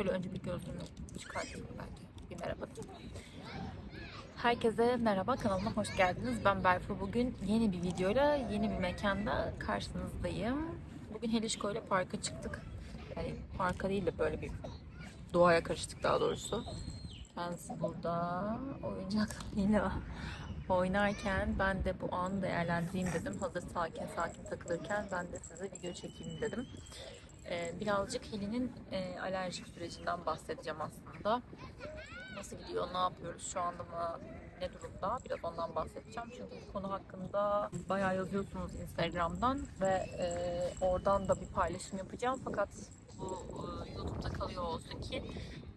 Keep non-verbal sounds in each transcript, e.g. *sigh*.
Şöyle önce bir gözlüğümü çıkartayım belki. Bir merhaba. Herkese merhaba, kanalıma hoş geldiniz. Ben Berfu. Bugün yeni bir videoyla, yeni bir mekanda karşınızdayım. Bugün Helişko ile parka çıktık. Yani parka değil de böyle bir doğaya karıştık daha doğrusu. Kendisi burada oyuncaklarıyla *laughs* oynarken ben de bu anı değerlendireyim dedim. Hazır sakin sakin takılırken ben de size video çekeyim dedim. Ee, birazcık Helin'in e, alerjik sürecinden bahsedeceğim aslında. Nasıl gidiyor, ne yapıyoruz, şu anda mı, ne durumda biraz ondan bahsedeceğim. Çünkü bu konu hakkında bayağı yazıyorsunuz Instagram'dan ve e, oradan da bir paylaşım yapacağım. Fakat bu e, YouTube'da kalıyor olsun ki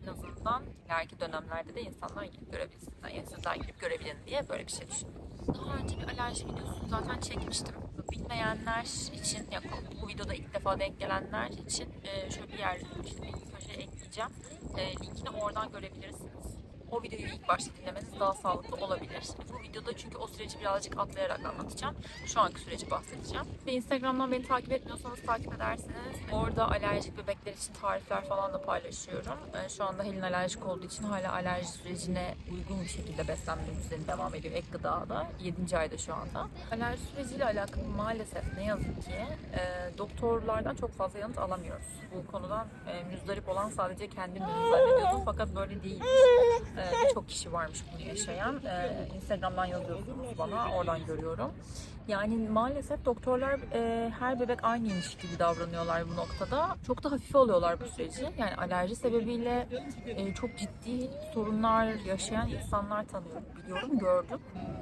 en azından ileriki dönemlerde de insanlar gidip görebilsinler. Yani sizler gidip görebilin diye böyle bir şey düşündüm. Daha önce bir alerji videosunu zaten çekmiştim. Bilmeyenler için, ya bu videoda ilk defa denk gelenler için e, şöyle bir yer, işte bir köşeye ekleyeceğim. E, linkini oradan görebilirsiniz. O videoyu ilk başta dinlemeniz daha sağlıklı olabilir. Bu videoda çünkü o süreci birazcık atlayarak anlatacağım. Şu anki süreci bahsedeceğim. Ve Instagram'dan beni takip etmiyorsanız takip ederseniz orada alerjik bebekler için tarifler falan da paylaşıyorum. Ee, Şu anda Helin alerjik olduğu için hala alerji sürecine uygun bir şekilde beslenme düzeni devam ediyor. Ek gıdada. 7. ayda şu anda. Alerji süreciyle alakalı maalesef ne yazık ki e, doktorlardan çok fazla yanıt alamıyoruz. Bu konudan e, müzdarip olan sadece kendim zannediyordum fakat böyle değil. E, Birçok kişi varmış bunu yaşayan. E, Instagram'dan yazıyorsunuz bana, oradan görüyorum. Yani maalesef doktorlar e, her bebek aynıymış gibi davranıyorlar bu noktada. Çok da hafife alıyorlar bu süreci. Yani alerji sebebiyle e, çok ciddi sorunlar yaşayan insanlar tanıyorum, biliyorum, gördüm.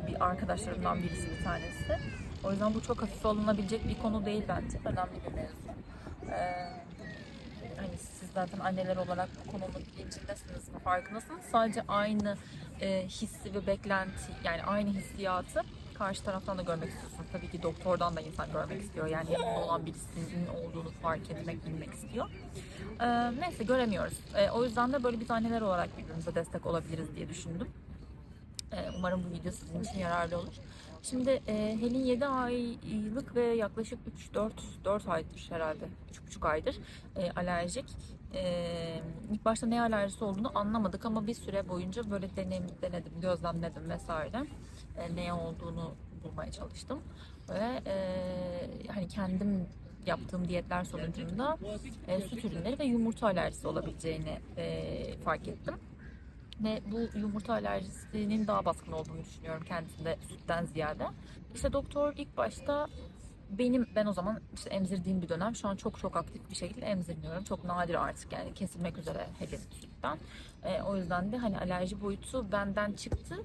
Bir arkadaşlarımdan birisi bir tanesi. O yüzden bu çok hafife alınabilecek bir konu değil bence. Önemli bir mevzu. E, hani siz zaten anneler olarak bu konunun bilincindesiniz, farkındasınız. Sadece aynı e, hissi ve beklenti, yani aynı hissiyatı karşı taraftan da görmek istiyorsunuz. Tabii ki doktordan da insan görmek istiyor. Yani yanında olan birisinin olduğunu fark etmek, bilmek istiyor. E, neyse göremiyoruz. E, o yüzden de böyle biz anneler olarak birbirimize destek olabiliriz diye düşündüm. E, umarım bu video sizin için yararlı olur. Şimdi e, Helin 7 aylık ve yaklaşık 3-4 4 aydır herhalde. 3,5 aydır e, alerjik. E, ilk başta ne alerjisi olduğunu anlamadık ama bir süre boyunca böyle deneyim, denedim, gözlemledim vesaire. E, neye olduğunu bulmaya çalıştım. Ve e, hani kendim yaptığım diyetler sonucunda e, süt ürünleri ve yumurta alerjisi olabileceğini e, fark ettim. Ve bu yumurta alerjisinin daha baskın olduğunu düşünüyorum kendisinde sütten ziyade. İşte doktor ilk başta benim ben o zaman işte emzirdiğim bir dönem şu an çok çok aktif bir şekilde emzirmiyorum. Çok nadir artık yani kesilmek üzere Helin sütten. E, o yüzden de hani alerji boyutu benden çıktı.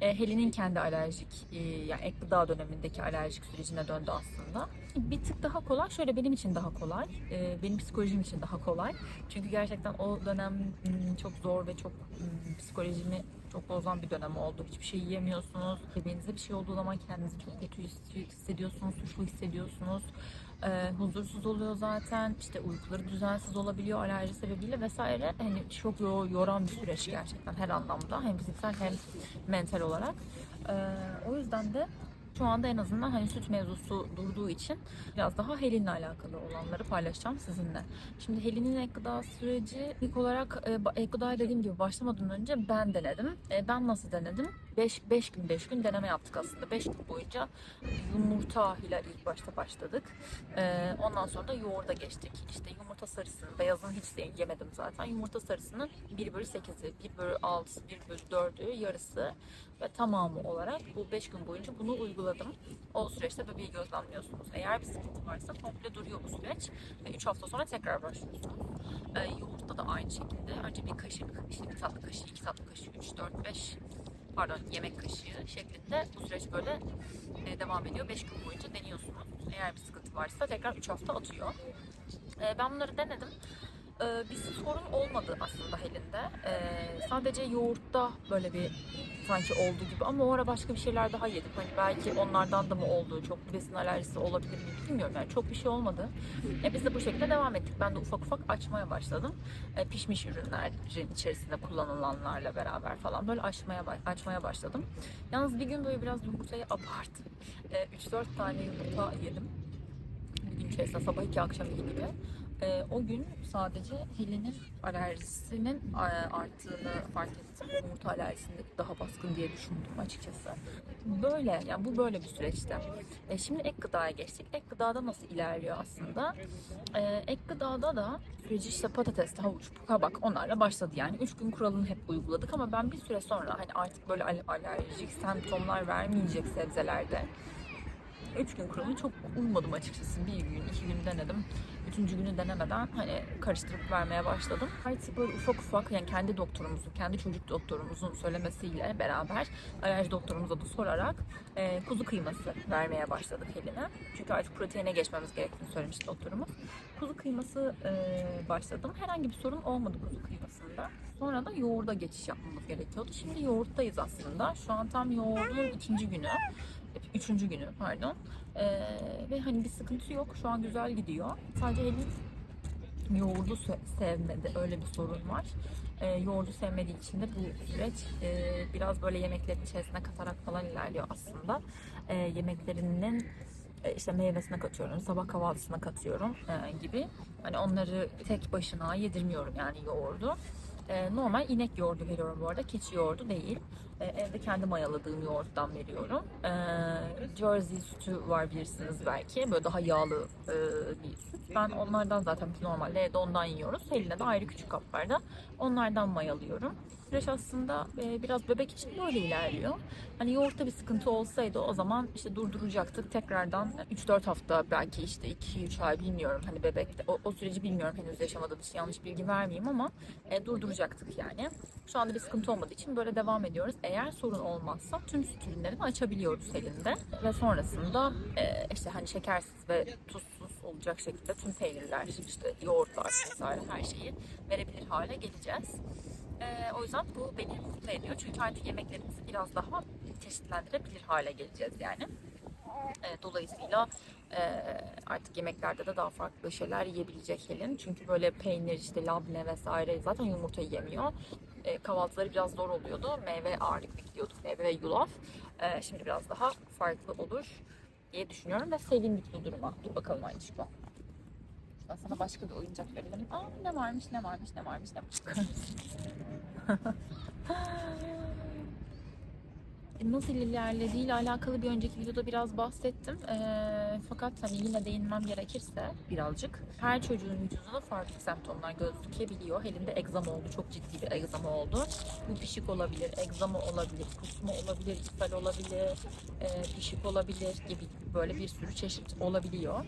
E, Helin'in kendi alerjik e, yani ek gıda dönemindeki alerjik sürecine döndü aslında. Bir tık daha kolay. Şöyle benim için daha kolay. E, benim psikolojim için daha kolay. Çünkü gerçekten o dönem m, çok zor ve çok m, psikolojimi çok bozan bir dönem oldu. Hiçbir şey yiyemiyorsunuz. Bebeğinize bir şey olduğu zaman kendinizi çok kötü hissediyorsunuz, suçlu hissediyorsunuz. Ee, huzursuz oluyor zaten. İşte uykuları düzensiz olabiliyor alerji sebebiyle vesaire. Hani çok yo- yoran bir süreç gerçekten her anlamda. Hem fiziksel hem mental olarak. Ee, o yüzden de şu anda en azından hani süt mevzusu durduğu için biraz daha Helin'le alakalı olanları paylaşacağım sizinle. Şimdi Helin'in ek gıda süreci ilk olarak e, ek gıdaya dediğim gibi başlamadan önce ben denedim. E, ben nasıl denedim? 5 5 gün 5 gün deneme yaptık aslında. 5 gün boyunca yumurta ile ilk başta başladık. E, ondan sonra da yoğurda geçtik. İşte yumurta sarısını, beyazını hiç yemedim zaten. Yumurta sarısının 1 bölü 8'i, 1 bölü 6'sı, 1 bölü 4'ü, yarısı ve tamamı olarak bu 5 gün boyunca bunu uyguladım. O süreçte bebeği gözlemliyorsunuz. Eğer bir sıkıntı varsa komple duruyor bu süreç. 3 hafta sonra tekrar başlıyorsunuz. E, yoğurtta da aynı şekilde. Önce bir kaşık, işte bir tatlı kaşığı, iki tatlı kaşığı, 3, 4, 5 pardon yemek kaşığı şeklinde bu süreç böyle e, devam ediyor. 5 gün boyunca deniyorsunuz. Eğer bir sıkıntı varsa tekrar 3 hafta atıyor. E, ben bunları denedim. E, bir sorun olmadı aslında Helin'de. E, sadece yoğurtta böyle bir sanki olduğu gibi ama o ara başka bir şeyler daha yedim. Hani belki onlardan da mı oldu, çok besin alerjisi olabilir mi bilmiyorum. Yani çok bir şey olmadı. E, biz de bu şekilde devam ettik. Ben de ufak ufak açmaya başladım. E, pişmiş ürünlerin içerisinde kullanılanlarla beraber falan böyle açmaya açmaya başladım. Yalnız bir gün böyle biraz yumurtayı abarttım. E, 3-4 tane yumurta yedim. Bir gün içerisinde sabah iki akşam iki gibi. Ee, o gün sadece Helen'in alerjisinin e, arttığını fark ettim. Yumurta alerjisinde daha baskın diye düşündüm açıkçası. Böyle, yani bu böyle bir süreçte. E, şimdi ek gıdaya geçtik. Ek gıdada nasıl ilerliyor aslında? E, ek gıdada da süreci işte patates, havuç, kabak onlarla başladı yani. Üç gün kuralını hep uyguladık ama ben bir süre sonra hani artık böyle al- alerjik semptomlar vermeyecek sebzelerde Üç gün kuralına çok uymadım açıkçası. Bir gün, iki gün denedim. Üçüncü günü denemeden hani karıştırıp vermeye başladım. Artık böyle ufak ufak yani kendi doktorumuzun, kendi çocuk doktorumuzun söylemesiyle beraber alerji doktorumuza da sorarak e, kuzu kıyması vermeye başladık eline. Çünkü artık proteine geçmemiz gerektiğini söylemişti doktorumuz. Kuzu kıyması e, başladım. Herhangi bir sorun olmadı kuzu kıymasında. Sonra da yoğurda geçiş yapmamız gerekiyordu. Şimdi yoğurttayız aslında. Şu an tam yoğurdun ikinci günü. Üçüncü günü pardon. Ee, ve hani bir sıkıntı yok. Şu an güzel gidiyor. Sadece Elif yoğurdu se- sevmedi. Öyle bir sorun var. Ee, yoğurdu sevmediği için de bu süreç e, biraz böyle yemeklerin içerisine katarak falan ilerliyor aslında. Ee, yemeklerinin e, işte meyvesine katıyorum, sabah kahvaltısına katıyorum e, gibi. Hani onları tek başına yedirmiyorum yani yoğurdu. E, normal inek yoğurdu veriyorum bu arada, keçi yoğurdu değil. E, evde kendi mayaladığım yoğurttan veriyorum. E, Jersey sütü var bilirsiniz belki. Böyle daha yağlı e, bir süt. Ben onlardan zaten normalde evde ondan yiyoruz. Eline de ayrı küçük kaplarda onlardan mayalıyorum. Süreç aslında e, biraz bebek için böyle ilerliyor. Hani yoğurtta bir sıkıntı olsaydı o zaman işte durduracaktık. Tekrardan 3-4 hafta belki işte 2-3 ay bilmiyorum hani bebekte. O, o süreci bilmiyorum henüz yaşamadığım için yanlış bilgi vermeyeyim ama e, durduracaktık yani. Şu anda bir sıkıntı olmadığı için böyle devam ediyoruz. Eğer sorun olmazsa tüm süt ürünlerini açabiliyoruz elinde. Ve sonrasında e, işte hani şekersiz ve tuzsuz olacak şekilde tüm peynirler, işte yoğurtlar vesaire her şeyi verebilir hale geleceğiz. Ee, o yüzden bu beni mutlu ediyor. Çünkü artık yemeklerimizi biraz daha çeşitlendirebilir hale geleceğiz yani. Ee, dolayısıyla e, artık yemeklerde de daha farklı şeyler yiyebilecek Helin. Çünkü böyle peynir, işte labne vesaire zaten yumurta yemiyor. E, kahvaltıları biraz zor oluyordu. Meyve ağırlıklı gidiyorduk. Meyve ve yulaf. E, şimdi biraz daha farklı olur diye düşünüyorum ve sevindik bu duruma. Dur bakalım şu an. Ben sana başka bir oyuncak verelim. Aa ne varmış ne varmış ne varmış ne varmış. *laughs* *laughs* Nasıl ilerlediğiyle alakalı bir önceki videoda biraz bahsettim. Ee, fakat hani yine değinmem gerekirse birazcık. Her çocuğun vücudunda farklı semptomlar gözükebiliyor. Elinde egzama oldu. Çok ciddi bir egzama oldu. Bu pişik olabilir, egzama olabilir, kusma olabilir, ishal olabilir, e, pişik olabilir gibi böyle bir sürü çeşit olabiliyor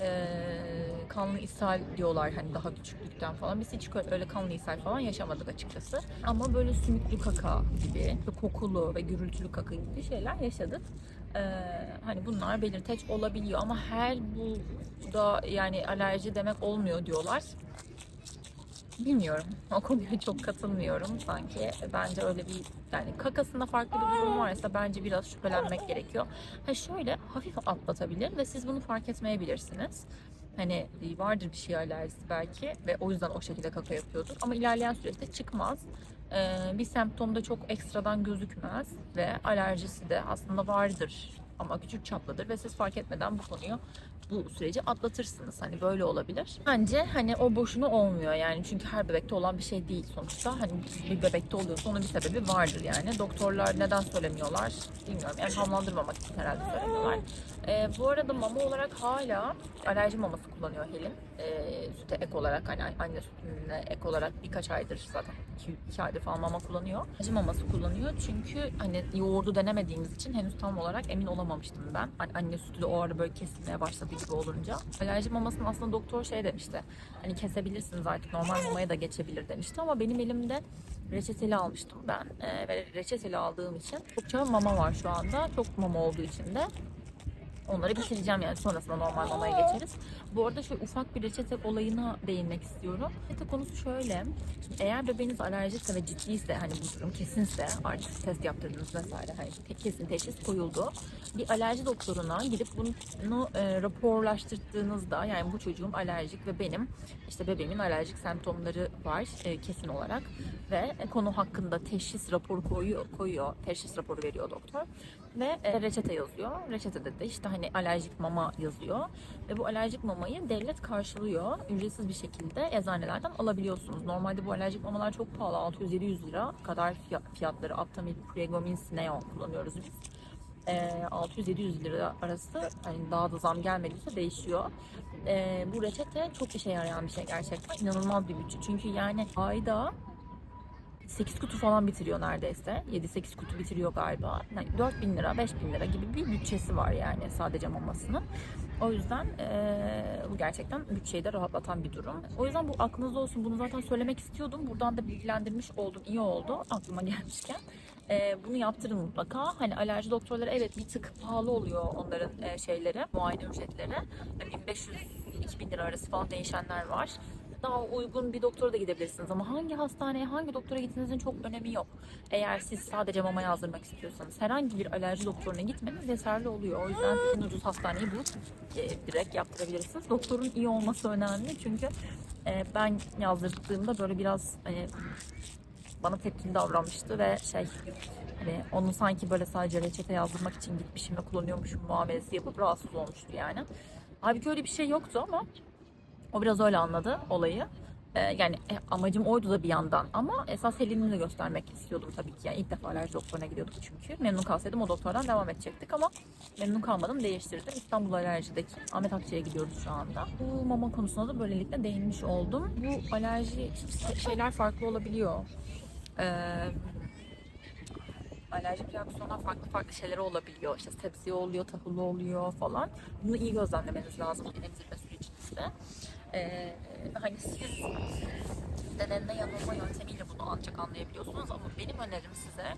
Ee, kanlı ishal diyorlar hani daha küçüklükten falan. Biz hiç öyle kanlı ishal falan yaşamadık açıkçası. Ama böyle sümüklü kaka gibi, kokulu ve gürültülü kaka gibi şeyler yaşadık. Ee, hani bunlar belirteç olabiliyor ama her bu da yani alerji demek olmuyor diyorlar. Bilmiyorum. *laughs* O konuya çok katılmıyorum sanki. Bence öyle bir yani kakasında farklı bir durum varsa bence biraz şüphelenmek gerekiyor. Ha şöyle hafif atlatabilir ve siz bunu fark etmeyebilirsiniz. Hani vardır bir şey alerjisi belki ve o yüzden o şekilde kaka yapıyordur. Ama ilerleyen süreçte çıkmaz. Ee, bir semptomda çok ekstradan gözükmez ve alerjisi de aslında vardır ama küçük çaplıdır ve siz fark etmeden bu konuyu bu süreci atlatırsınız. Hani böyle olabilir. Bence hani o boşuna olmuyor yani çünkü her bebekte olan bir şey değil sonuçta. Hani bir bebekte oluyorsa onun bir sebebi vardır yani. Doktorlar neden söylemiyorlar bilmiyorum. Yani hamlandırmamak için herhalde söylemiyorlar. Ee, bu arada mama olarak hala alerji maması kullanıyor Helin. Ee, süte ek olarak hani anne sütüne ek olarak birkaç aydır zaten 2 aydır falan mama kullanıyor. Alerji maması kullanıyor çünkü hani yoğurdu denemediğimiz için henüz tam olarak emin olamamıştım ben. Hani anne sütü de o ara böyle kesilmeye başladı gibi olunca. Alerji mamasını aslında doktor şey demişti. Hani kesebilirsiniz artık normal mamaya da geçebilir demişti ama benim elimde reçeteli almıştım ben. Ee, ve reçeteli aldığım için çokça mama var şu anda. Çok mama olduğu için de Onları bitireceğim yani sonrasında normal mamaya geçeriz. Bu arada şöyle ufak bir reçete olayına değinmek istiyorum. Reçete konusu şöyle. Eğer bebeğiniz alerjikse ve ciddiyse hani bu durum kesinse artık test yaptırdınız vesaire hani kesin teşhis koyuldu. Bir alerji doktoruna gidip bunu e, raporlaştırdığınızda yani bu çocuğum alerjik ve benim işte bebeğimin alerjik semptomları var e, kesin olarak. ve konu hakkında teşhis raporu koyuyor, koyuyor. Teşhis raporu veriyor doktor ve e, reçete yazıyor. Reçetede de işte hani alerjik mama yazıyor ve bu alerjik mamayı devlet karşılıyor. Ücretsiz bir şekilde eczanelerden alabiliyorsunuz. Normalde bu alerjik mamalar çok pahalı. 600-700 lira kadar fiya- fiyatları. Aptamil, Pregamin, Sineon kullanıyoruz biz. Ee, 600-700 lira arası hani daha da zam gelmediyse değişiyor. Ee, bu reçete çok işe yarayan bir şey gerçekten. İnanılmaz bir bütçe. Çünkü yani ayda 8 kutu falan bitiriyor neredeyse. 7-8 kutu bitiriyor galiba. Yani 4 bin lira, 5 bin lira gibi bir bütçesi var yani sadece mamasının. O yüzden eee, bu gerçekten bütçeyi de rahatlatan bir durum. O yüzden bu aklınızda olsun. Bunu zaten söylemek istiyordum. Buradan da bilgilendirmiş oldum. İyi oldu aklıma *laughs* gelmişken. Eee, bunu yaptırın mutlaka. Hani alerji doktorları evet bir tık pahalı oluyor onların eee, şeyleri, muayene ücretleri. Yani 1500-2000 lira arası falan değişenler var daha uygun bir doktora da gidebilirsiniz ama hangi hastaneye, hangi doktora gittiğinizin çok önemi yok. Eğer siz sadece mama yazdırmak istiyorsanız herhangi bir alerji doktoruna gitmeniz yeterli oluyor. O yüzden en ucuz hastaneyi bulup e, direkt yaptırabilirsiniz. Doktorun iyi olması önemli çünkü e, ben yazdırdığımda böyle biraz hani bana tepkili davranmıştı ve şey hani onu sanki böyle sadece reçete yazdırmak için gitmişim ve kullanıyormuşum muamelesi yapıp rahatsız olmuştu yani. Halbuki öyle bir şey yoktu ama o biraz öyle anladı olayı. Ee, yani e, amacım oydu da bir yandan ama esas Helen'i de göstermek istiyordum tabii ki. Yani ilk defa alerji doktoruna gidiyorduk çünkü. Memnun kalsaydım o doktordan devam edecektik ama memnun kalmadım değiştirdim. İstanbul Alerji'deki Ahmet Akçay'a gidiyoruz şu anda. Bu mama konusuna da böylelikle değinmiş oldum. Bu alerji şeyler farklı olabiliyor. Ee, alerjik reaksiyonlar farklı farklı şeyler olabiliyor. İşte sebze oluyor, tahıllı oluyor falan. Bunu iyi gözlemlemeniz lazım emzirme sürecinizde. Ee, hani siz denenme yanılma yöntemiyle bunu ancak anlayabiliyorsunuz ama benim önerim size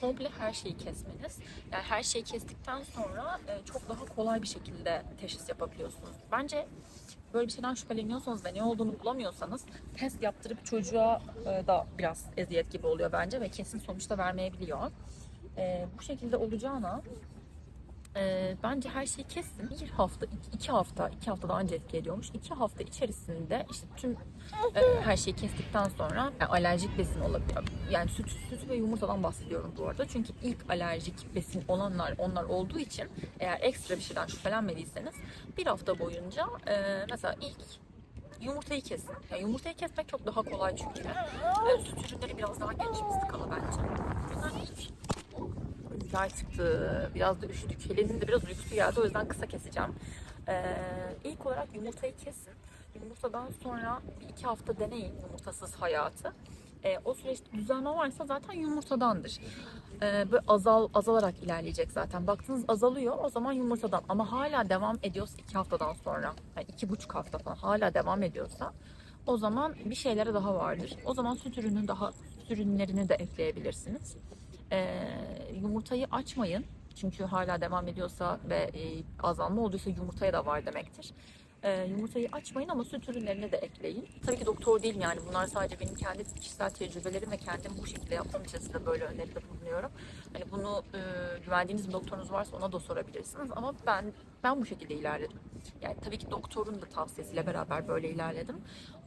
komple her şeyi kesmeniz. Yani her şeyi kestikten sonra e, çok daha kolay bir şekilde teşhis yapabiliyorsunuz. Bence böyle bir şeyden şüpheleniyorsanız ve ne olduğunu bulamıyorsanız test yaptırıp çocuğa e, da biraz eziyet gibi oluyor bence ve kesin sonuçta vermeyebiliyor. E, bu şekilde olacağına e, bence her şeyi kessin. Bir hafta, iki, iki hafta, iki hafta daha önce etki ediyormuş. İki hafta içerisinde işte tüm e, her şeyi kestikten sonra yani alerjik besin olabiliyor. Yani süt, süt ve yumurtadan bahsediyorum bu arada. Çünkü ilk alerjik besin olanlar onlar olduğu için eğer ekstra bir şeyden şüphelenmediyseniz bir hafta boyunca e, mesela ilk yumurtayı kesin. Yani yumurtayı kesmek çok daha kolay çünkü. E, süt ürünleri biraz daha geniş bir skala bence. Bunlar ilk güzel çıktı. Biraz da üşüdük. Helen'in de biraz uykusu geldi. O yüzden kısa keseceğim. Ee, ilk olarak yumurtayı kesin. Yumurtadan sonra bir iki hafta deneyin yumurtasız hayatı. Ee, o süreçte düzenli varsa zaten yumurtadandır. Ee, böyle azal azalarak ilerleyecek zaten. Baktınız azalıyor o zaman yumurtadan. Ama hala devam ediyorsa iki haftadan sonra, yani iki buçuk hafta falan hala devam ediyorsa o zaman bir şeylere daha vardır. O zaman süt ürünü daha süt ürünlerini de ekleyebilirsiniz. Ee, yumurtayı açmayın. Çünkü hala devam ediyorsa ve e, azalma olduysa yumurtaya da var demektir. Ee, yumurtayı açmayın ama süt ürünlerini de ekleyin. Tabii ki doktor değilim yani bunlar sadece benim kendi kişisel tecrübelerim ve kendim bu şekilde yaptığım için size böyle öneride bulunuyorum. Hani bunu e, güvendiğiniz bir doktorunuz varsa ona da sorabilirsiniz ama ben ben bu şekilde ilerledim. Yani tabii ki doktorun da tavsiyesiyle beraber böyle ilerledim.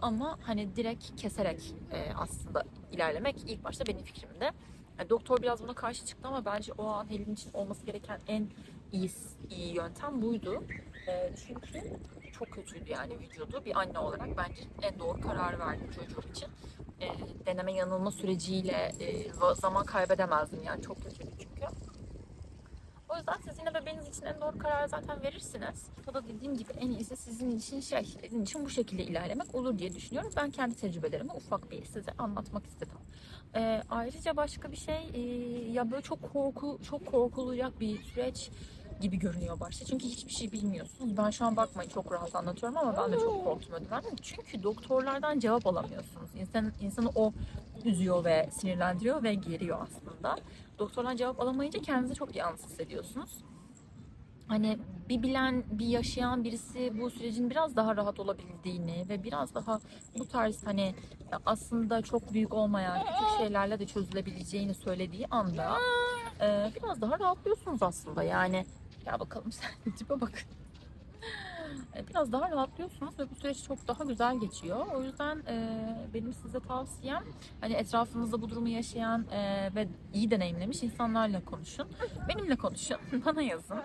Ama hani direkt keserek e, aslında ilerlemek ilk başta benim fikrimde. Yani doktor biraz buna karşı çıktı ama bence o an Helin için olması gereken en iyi, iyi yöntem buydu. Ee, çünkü çok kötüydü yani vücudu. Bir anne olarak bence en doğru karar verdim çocuğum için. Ee, deneme yanılma süreciyle e, zaman kaybedemezdim yani çok kötüydü çünkü. O yüzden siz yine bebeğiniz için en doğru kararı zaten verirsiniz. Bu da dediğim gibi en iyisi sizin için şey, sizin için bu şekilde ilerlemek olur diye düşünüyorum. Ben kendi tecrübelerimi ufak bir size anlatmak istedim. Ee, ayrıca başka bir şey e, ya böyle çok korku çok korkulacak bir süreç gibi görünüyor başta. Çünkü hiçbir şey bilmiyorsunuz. Ben şu an bakmayın çok rahat anlatıyorum ama ben de çok korktum ödümden. Çünkü doktorlardan cevap alamıyorsunuz. İnsan, insanı o üzüyor ve sinirlendiriyor ve geriyor aslında. Doktordan cevap alamayınca kendinizi çok yalnız hissediyorsunuz. Hani bir bilen, bir yaşayan birisi bu sürecin biraz daha rahat olabildiğini ve biraz daha bu tarz hani aslında çok büyük olmayan küçük şeylerle de çözülebileceğini söylediği anda biraz daha rahatlıyorsunuz aslında. Yani ya bakalım *laughs* sen tipe bak. e, biraz daha rahatlıyorsunuz ve bu süreç çok daha güzel geçiyor. O yüzden e, benim size tavsiyem hani etrafınızda bu durumu yaşayan e, ve iyi deneyimlemiş insanlarla konuşun. Benimle konuşun, *laughs* bana yazın.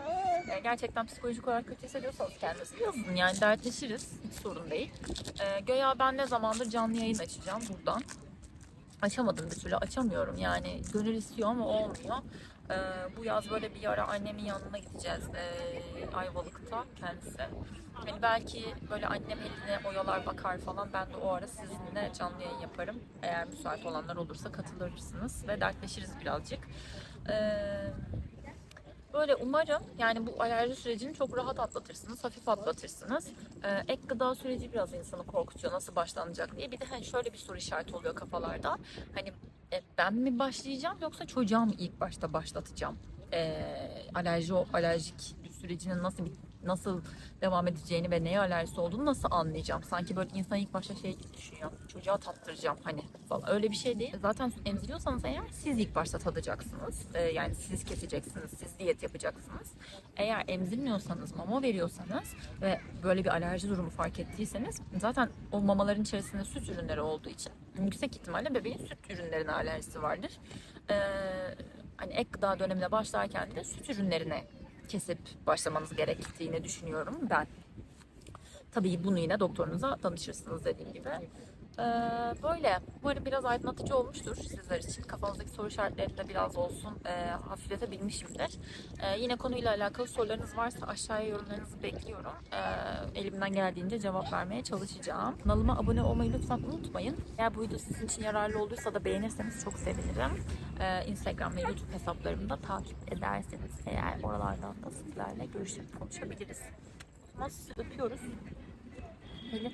E, gerçekten psikolojik olarak kötü hissediyorsanız kendinizi yazın. Yani dertleşiriz, hiç sorun değil. E, göya ben ne zamandır canlı yayın açacağım buradan. Açamadım bir türlü, açamıyorum yani. Gönül istiyor ama olmuyor. Ee, bu yaz böyle bir ara annemin yanına gideceğiz ee, Ayvalık'ta kendisi. Hani belki böyle annem eline oyalar bakar falan ben de o ara sizinle canlı yayın yaparım. Eğer müsait olanlar olursa katılırsınız ve dertleşiriz birazcık. Ee, Böyle umarım yani bu alerji sürecini çok rahat atlatırsınız, hafif atlatırsınız. Ee, ek gıda süreci biraz insanı korkutuyor nasıl başlanacak diye. Bir de hani şöyle bir soru işareti oluyor kafalarda. Hani e, ben mi başlayacağım yoksa çocuğa mı ilk başta başlatacağım? Ee, alerji alerjik sürecinin nasıl nasıl devam edeceğini ve neye alerjisi olduğunu nasıl anlayacağım? Sanki böyle insan ilk başta şey düşünüyor. Çocuğa tattıracağım hani falan. Öyle bir şey değil. Zaten emziriyorsanız eğer siz ilk başta tadacaksınız. Ee, yani siz keseceksiniz. Siz diyet yapacaksınız. Eğer emzirmiyorsanız, mama veriyorsanız ve böyle bir alerji durumu fark ettiyseniz zaten o mamaların içerisinde süt ürünleri olduğu için yüksek ihtimalle bebeğin süt ürünlerine alerjisi vardır. Ee, hani ek gıda dönemine başlarken de süt ürünlerine kesip başlamanız gerektiğini düşünüyorum ben. Tabii bunu yine doktorunuza danışırsınız dediğim gibi. Ee, böyle. Umarım biraz aydınlatıcı olmuştur sizler için. Kafanızdaki soru işaretlerini de biraz olsun e, hafifletebilmişimdir. Ee, yine konuyla alakalı sorularınız varsa aşağıya yorumlarınızı bekliyorum. Ee, elimden geldiğince cevap vermeye çalışacağım. Kanalıma abone olmayı lütfen unutmayın. Eğer bu video sizin için yararlı olduysa da beğenirseniz çok sevinirim. Ee, Instagram ve YouTube hesaplarımı da takip ederseniz eğer oralardan da sizlerle görüşüp konuşabiliriz. Sizi öpüyoruz. Pelin.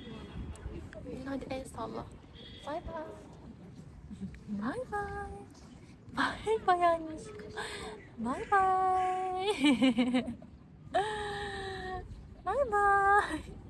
バイバイ。